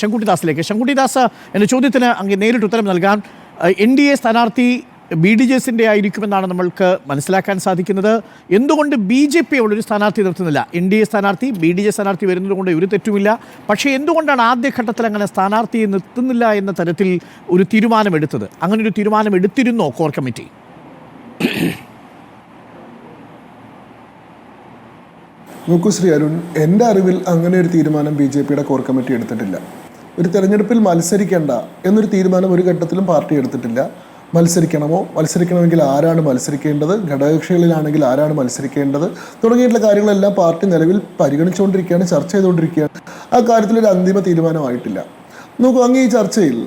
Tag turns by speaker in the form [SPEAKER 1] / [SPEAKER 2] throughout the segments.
[SPEAKER 1] ശങ്കുട്ടിദാസിലേക്ക്. ശങ്കുട്ടിദാസ് എന്ന ചോദ്യത്തിന് അങ്ങ് നേരിട്ട് ഉത്തരം നൽകാൻ എൻ ഡി എ സ്ഥാനാർത്ഥി ബി ഡി ജെ എസിന്റെ ആയിരിക്കുമെന്നാണ് നമ്മൾക്ക് മനസ്സിലാക്കാൻ സാധിക്കുന്നത്. എന്തുകൊണ്ട് ബി ജെ പി അവിടെ ഒരു സ്ഥാനാർത്ഥി നിർത്തുന്നില്ല? എൻ ഡി എ സ്ഥാനാർത്ഥി ബി ഡി ജെ സ്ഥാനാർത്ഥി വരുന്നത് കൊണ്ട് ഒരു തെറ്റുമില്ല. പക്ഷേ എന്തുകൊണ്ടാണ് ആദ്യഘട്ടത്തിൽ അങ്ങനെ സ്ഥാനാർത്ഥിയെ നിർത്തുന്നില്ല എന്ന തരത്തിൽ ഒരു തീരുമാനമെടുത്തത്? അങ്ങനെ ഒരു തീരുമാനം എടുത്തിരുന്നോ കോർ കമ്മിറ്റി?
[SPEAKER 2] നോക്കൂ ശ്രീ അരുൺ എന്റെ അറിവിൽ അങ്ങനെ ഒരു തീരുമാനം ബി ജെ പിയുടെ കോർ കമ്മിറ്റി എടുത്തിട്ടില്ല. ഒരു തെരഞ്ഞെടുപ്പിൽ മത്സരിക്കേണ്ട എന്നൊരു തീരുമാനം ഒരു ഘട്ടത്തിലും പാർട്ടി എടുത്തിട്ടില്ല. മത്സരിക്കണമോ? മത്സരിക്കണമെങ്കിൽ ആരാണ് മത്സരിക്കേണ്ടത്? ഘടകകക്ഷികളിലാണെങ്കിൽ ആരാണ് മത്സരിക്കേണ്ടത്? തുടങ്ങിയിട്ടുള്ള കാര്യങ്ങളെല്ലാം പാർട്ടി നിലവിൽ പരിഗണിച്ചുകൊണ്ടിരിക്കുകയാണ് ചർച്ച ചെയ്തുകൊണ്ടിരിക്കുകയാണ്. ആ കാര്യത്തിൽ ഒരു അന്തിമ തീരുമാനമായിട്ടില്ല. നോക്കൂ അങ്ങ് ഈ ചർച്ചയിൽ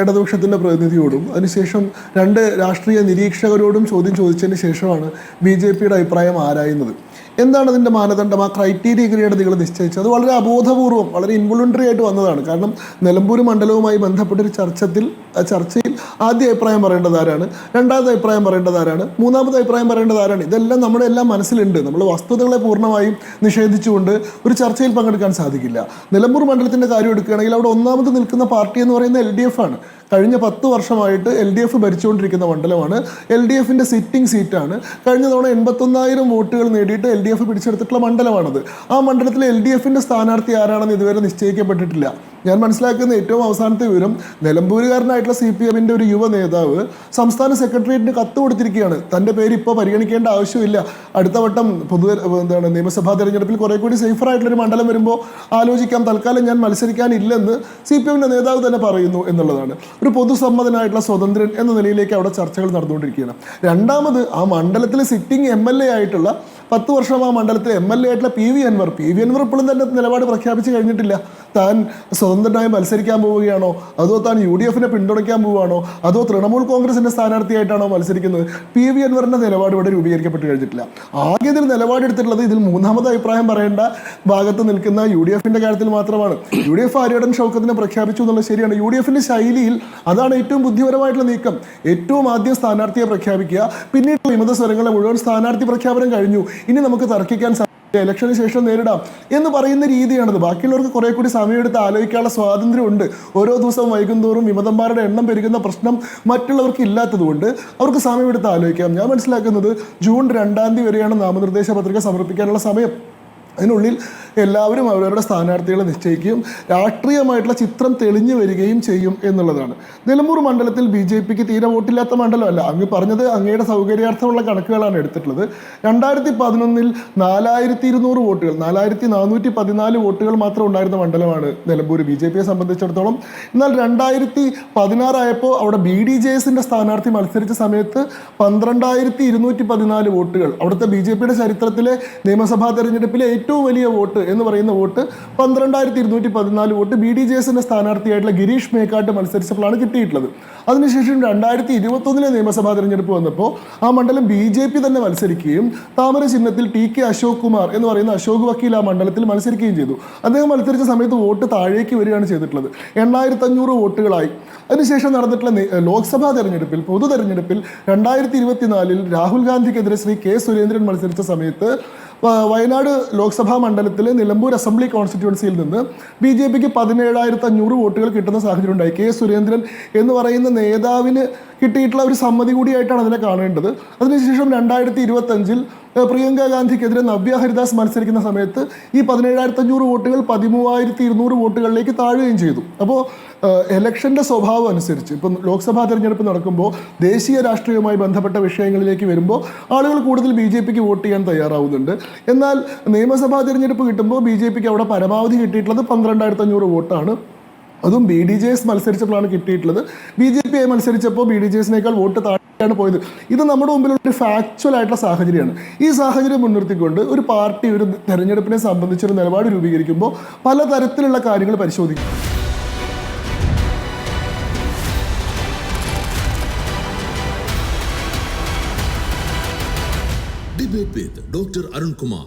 [SPEAKER 2] ഇടതുപക്ഷത്തിന്റെ പ്രതിനിധിയോടും അതിനുശേഷം രണ്ട് രാഷ്ട്രീയ നിരീക്ഷകരോടും ചോദ്യം ചോദിച്ചതിന് ശേഷമാണ് ബി ജെ പിയുടെ അഭിപ്രായം ആരായുന്നത്. എന്താണ് അതിന്റെ മാനദണ്ഡം? ആ ക്രൈറ്റീരിയ എങ്ങനെയാണ് നിങ്ങൾ നിശ്ചയിച്ചത്. അത് വളരെ അബോധപൂർവം വളരെ ഇൻവോളണ്ടറി ആയിട്ട് വന്നതാണ്. കാരണം നിലമ്പൂർ മണ്ഡലവുമായി ബന്ധപ്പെട്ടൊരു ചർച്ചത്തിൽ ചർച്ചയിൽ ആദ്യ അഭിപ്രായം പറയേണ്ടത് ആരാണ്? രണ്ടാമത്തെ അഭിപ്രായം പറയേണ്ടത് ആരാണ്? മൂന്നാമത്തെ അഭിപ്രായം പറയേണ്ടത് ആരാണ്? ഇതെല്ലാം നമ്മുടെ എല്ലാം മനസ്സിലുണ്ട്. നമ്മൾ വസ്തുതകളെ പൂർണമായും നിഷേധിച്ചുകൊണ്ട് ഒരു ചർച്ചയിൽ പങ്കെടുക്കാൻ സാധിക്കില്ല. നിലമ്പൂർ മണ്ഡലത്തിന്റെ കാര്യം എടുക്കുകയാണെങ്കിൽ അവിടെ ഒന്നാമത് നിൽക്കുന്ന പാർട്ടി എന്ന് പറയുന്നത് എൽ ഡി എഫ് ആണ്. കഴിഞ്ഞ പത്ത് വർഷമായിട്ട് എൽ ഡി എഫ് ഭരിച്ചുകൊണ്ടിരിക്കുന്ന മണ്ഡലമാണ്. എൽ ഡി എഫിന്റെ സിറ്റിംഗ് സീറ്റാണ് കഴിഞ്ഞ തവണ എൺപത്തൊന്നായിരം വോട്ടുകൾ നേടിയിട്ട് എൽ ഡി എഫ് പിടിച്ചെടുത്തിട്ടുള്ള മണ്ഡലമാണത്. ആ മണ്ഡലത്തിൽ എൽ ഡി എഫിന്റെ സ്ഥാനാർത്ഥി ആരാണെന്ന് ഇതുവരെ നിശ്ചയിക്കപ്പെട്ടിട്ടില്ല. ഞാൻ മനസ്സിലാക്കുന്ന ഏറ്റവും അവസാനത്തെ വിവരം നിലമ്പൂരുകാരനായിട്ടുള്ള സി പി എമ്മിന്റെ ഒരു യുവ നേതാവ് സംസ്ഥാന സെക്രട്ടേറിയറ്റിന് കത്ത് കൊടുത്തിരിക്കുകയാണ്. തന്റെ പേര് ഇപ്പോൾ പരിഗണിക്കേണ്ട ആവശ്യമില്ല. അടുത്ത വട്ടം പൊതു എന്താണ് നിയമസഭാ തെരഞ്ഞെടുപ്പിൽ കുറെ കൂടി സേഫർ ആയിട്ടുള്ളൊരു മണ്ഡലം വരുമ്പോൾ ആലോചിക്കാം. തൽക്കാലം ഞാൻ മത്സരിക്കാനില്ലെന്ന് സി പി എമ്മിന്റെ നേതാവ് തന്നെ പറയുന്നു എന്നുള്ളതാണ്. ഒരു പൊതുസമ്മതനായിട്ടുള്ള സ്വതന്ത്രൻ എന്ന നിലയിലേക്ക് അവിടെ ചർച്ചകൾ നടന്നുകൊണ്ടിരിക്കുകയാണ്. രണ്ടാമത് ആ മണ്ഡലത്തിലെ സിറ്റിംഗ് എം ആയിട്ടുള്ള പത്ത് വർഷം ആ മണ്ഡലത്തിൽ എം എൽ എ ആയിട്ടുള്ള P V Anvar P V Anvar ഇപ്പോഴും തന്നെ നിലപാട് പ്രഖ്യാപിച്ച് കഴിഞ്ഞിട്ടില്ല. താൻ സ്വതന്ത്രനായി മത്സരിക്കാൻ പോവുകയാണോ? അതോ താൻ യു ഡി എഫിനെ പിന്തുണയ്ക്കാൻ പോവുകയാണോ? അതോ തൃണമൂൽ കോൺഗ്രസിന്റെ സ്ഥാനാർത്ഥിയായിട്ടാണോ മത്സരിക്കുന്നത്? പി വി അൻവറിന്റെ നിലപാട് ഇവിടെ രൂപീകരിക്കപ്പെട്ട് കഴിഞ്ഞിട്ടില്ല. ആകെ ഇതിൽ നിലപാടെടുത്തിട്ടുള്ളത് ഇതിൽ മൂന്നാമത് അഭിപ്രായം പറയേണ്ട ഭാഗത്ത് നിൽക്കുന്ന യു ഡി എഫിന്റെ കാര്യത്തിൽ മാത്രമാണ്. യു ഡി എഫ് ആര്യടൻ ഷൗക്കത്തിനെ പ്രഖ്യാപിച്ചു എന്നുള്ളത് ശരിയാണ്. യു ഡി എഫിന്റെ ശൈലിയിൽ അതാണ് ഏറ്റവും ബുദ്ധിപരമായിട്ടുള്ള നീക്കം. ഏറ്റവും ആദ്യം സ്ഥാനാർത്ഥിയെ പ്രഖ്യാപിക്കുക. പിന്നീട് വിമത സ്വരങ്ങളെ മുഴുവൻ സ്ഥാനാർത്ഥി പ്രഖ്യാപനം കഴിഞ്ഞു. ഇനി നമുക്ക് തർക്കിക്കാൻ ഇലക്ഷന് ശേഷം നേരിടാം എന്ന് പറയുന്ന രീതിയാണത്. ബാക്കിയുള്ളവർക്ക് കുറെ കൂടി സമയമെടുത്ത് ആലോചിക്കാനുള്ള സ്വാതന്ത്ര്യമുണ്ട്. ഓരോ ദിവസവും വൈകുന്തോറും വിമതന്മാരുടെ എണ്ണം പെരുകുന്ന പ്രശ്നം മറ്റുള്ളവർക്ക് ഇല്ലാത്തതുകൊണ്ട് അവർക്ക് സമയമെടുത്ത് ആലോചിക്കാം. ഞാൻ മനസ്സിലാക്കുന്നത് ജൂൺ രണ്ടാം തീയതി വരെയാണ് നാമനിർദ്ദേശ പത്രിക സമർപ്പിക്കാനുള്ള സമയം. അതിനുള്ളിൽ എല്ലാവരും അവരവരുടെ സ്ഥാനാർത്ഥികളെ നിശ്ചയിക്കുകയും രാഷ്ട്രീയമായിട്ടുള്ള ചിത്രം തെളിഞ്ഞു വരികയും ചെയ്യും എന്നുള്ളതാണ്. നിലമ്പൂർ മണ്ഡലത്തിൽ ബി ജെ പിക്ക് തീരെ വോട്ടില്ലാത്ത മണ്ഡലമല്ല. അങ്ങ് പറഞ്ഞത് അങ്ങയുടെ സൗകര്യാർത്ഥമുള്ള കണക്കുകളാണ് എടുത്തിട്ടുള്ളത്. രണ്ടായിരത്തി പതിനൊന്നിൽ നാലായിരത്തി ഇരുന്നൂറ് വോട്ടുകൾ നാലായിരത്തി നാനൂറ്റി പതിനാല് വോട്ടുകൾ മാത്രം ഉണ്ടായിരുന്ന മണ്ഡലമാണ് നിലമ്പൂർ ബി ജെ പിയെ സംബന്ധിച്ചിടത്തോളം. എന്നാൽ രണ്ടായിരത്തി പതിനാറായപ്പോൾ അവിടെ ബി ഡി ജെ എസിന്റെ സ്ഥാനാർത്ഥി മത്സരിച്ച സമയത്ത് പന്ത്രണ്ടായിരത്തി ഇരുന്നൂറ്റി പതിനാല് വോട്ടുകൾ. അവിടുത്തെ ബി ജെ പിയുടെ ചരിത്രത്തിലെ നിയമസഭാ തെരഞ്ഞെടുപ്പിലെ വലിയ വോട്ട് എന്ന് പറയുന്ന വോട്ട് പന്ത്രണ്ടായിരത്തി ഇരുന്നൂറ്റി പതിനാല് വോട്ട് ബി ഡി ജെ എസിന്റെ സ്ഥാനാർത്ഥിയായിട്ടുള്ള ഗിരീഷ് മേക്കാട്ട് മത്സരിച്ചപ്പോഴാണ് കിട്ടിയിട്ടുള്ളത്. അതിനുശേഷം രണ്ടായിരത്തി ഇരുപത്തൊന്നിലെ നിയമസഭാ തെരഞ്ഞെടുപ്പ് വന്നപ്പോൾ ആ മണ്ഡലം ബി ജെ പി തന്നെ മത്സരിക്കുകയും താമര ചിഹ്നത്തിൽ ടി കെ അശോക് കുമാർ എന്ന് പറയുന്ന അശോക് വക്കീൽ ആ മണ്ഡലത്തിൽ മത്സരിക്കുകയും ചെയ്തു. അദ്ദേഹം മത്സരിച്ച സമയത്ത് വോട്ട് താഴേക്ക് വരികയാണ് ചെയ്തിട്ടുള്ളത്. എണ്ണായിരത്തി അഞ്ഞൂറ് വോട്ടുകളായി. അതിനുശേഷം നടന്നിട്ടുള്ള ലോക്സഭാ തെരഞ്ഞെടുപ്പിൽ പൊതു തെരഞ്ഞെടുപ്പിൽ രണ്ടായിരത്തി ഇരുപത്തിനാലിൽ രാഹുൽ ഗാന്ധിക്കെതിരെ ശ്രീ കെ സുരേന്ദ്രൻ മത്സരിച്ച സമയത്ത് വയനാട് ലോക്സഭാ മണ്ഡലത്തിലെ നിലമ്പൂർ അസംബ്ലി കോൺസ്റ്റിറ്റ്യുവൻസിയിൽ നിന്ന് ബി ജെ പിക്ക് പതിനേഴായിരത്തി അഞ്ഞൂറ് വോട്ടുകൾ കിട്ടുന്ന സാഹചര്യം ഉണ്ടായി കെ. സുരേന്ദ്രൻ എന്ന് പറയുന്ന നേതാവിന് കിട്ടിയിട്ടുള്ള ഒരു സമ്മതി കൂടിയായിട്ടാണ് അതിനെ കാണേണ്ടത്. അതിനുശേഷം രണ്ടായിരത്തി ഇരുപത്തഞ്ചിൽ പ്രിയങ്ക ഗാന്ധിക്കെതിരെ നവ്യ ഹരിദാസ് മത്സരിക്കുന്ന സമയത്ത് ഈ പതിനേഴായിരത്തി അഞ്ഞൂറ് വോട്ടുകൾ പതിമൂവായിരത്തി ഇരുന്നൂറ് വോട്ടുകളിലേക്ക് താഴുകയും ചെയ്തു. അപ്പോൾ എലക്ഷന്റെ സ്വഭാവം അനുസരിച്ച് ഇപ്പം ലോക്സഭാ തെരഞ്ഞെടുപ്പ് നടക്കുമ്പോൾ ദേശീയ രാഷ്ട്രീയവുമായി ബന്ധപ്പെട്ട വിഷയങ്ങളിലേക്ക് വരുമ്പോൾ ആളുകൾ കൂടുതൽ ബി ജെ പിക്ക് വോട്ട് ചെയ്യാൻ തയ്യാറാവുന്നുണ്ട്. എന്നാൽ നിയമസഭാ തിരഞ്ഞെടുപ്പ് കിട്ടുമ്പോൾ ബി ജെ പിക്ക് അവിടെ പരമാവധി കിട്ടിയിട്ടുള്ളത് പന്ത്രണ്ടായിരത്തി അഞ്ഞൂറ് വോട്ടാണ്. അതും ബി ഡി ജെ എസ് മത്സരിച്ചപ്പോഴാണ് കിട്ടിയിട്ടുള്ളത്. ബി ജെ പി മത്സരിച്ചപ്പോൾ ബി ഡി ജെ എസിനേക്കാൾ വോട്ട് താഴെയാണ് പോയത്. ഇത് നമ്മുടെ മുമ്പിലുള്ള ഒരു ഫാക്ച്വൽ ആയിട്ടുള്ള സാഹചര്യമാണ്. ഈ സാഹചര്യം മുൻനിർത്തിക്കൊണ്ട് ഒരു പാർട്ടി ഒരു തെരഞ്ഞെടുപ്പിനെ സംബന്ധിച്ചൊരു നിലപാട് രൂപീകരിക്കുമ്പോൾ പലതരത്തിലുള്ള കാര്യങ്ങൾ പരിശോധിക്കും.
[SPEAKER 3] ഡോക്ടർ അരുൺകുമാർ